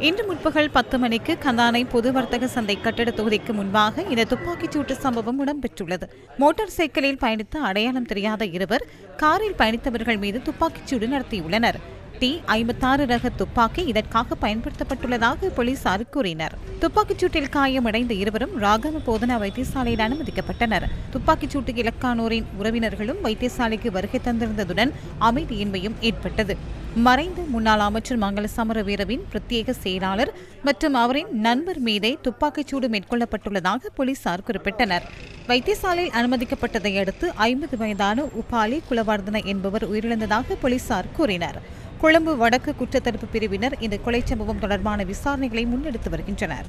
இன்று முற்பகல் பத்து மணிக்கு கந்தானை பொது வர்த்தக சந்தை கட்டிட தொகுதிக்கு முன்பாக இந்த துப்பாக்கிச் சூட்டு சம்பவம் இடம்பெற்றுள்ளது. மோட்டார் சைக்கிளில் பயணித்த அடையாளம் தெரியாத இருவர் காரில் பயணித்தவர்கள் மீது துப்பாக்கிச் சூடு நடத்தியுள்ளனர். டி ஐம்பத்தாறு ரக துப்பாக்கி இதற்காக பயன்படுத்தப்பட்டுள்ளதாக போலீசார் கூறினர். துப்பாக்கிச் சூட்டில் காயமடைந்த இருவரும் ராகவ போதனா வைத்தியசாலையில் அனுமதிக்கப்பட்டனர். துப்பாக்கிச் சூட்டு இலக்கானோரின் உறவினர்களும் வைத்தியசாலைக்கு வருகை தந்திருந்ததுடன் அமைதியின்மையும் ஏற்பட்டது. மறைந்த முன்னாள் அமைச்சர் மங்கள சமரவீரவின் பிரத்யேக செயலாளர் மற்றும் அவரின் நண்பர் மீதே துப்பாக்கிச் சூடு மேற்கொள்ளப்பட்டுள்ளதாக போலீசார் குறிப்பிட்டனர். வைத்தியசாலையில் அனுமதிக்கப்பட்டதை அடுத்து ஐம்பது வயதான உபாலி குலவர்தன என்பவர் உயிரிழந்ததாக போலீசார் கூறினர். கொழும்பு வடக்கு குற்றத்தடுப்பு பிரிவினர் இந்த கொலை சம்பவம் தொடர்பான விசாரணைகளை முன்னெடுத்து வருகின்றனர்.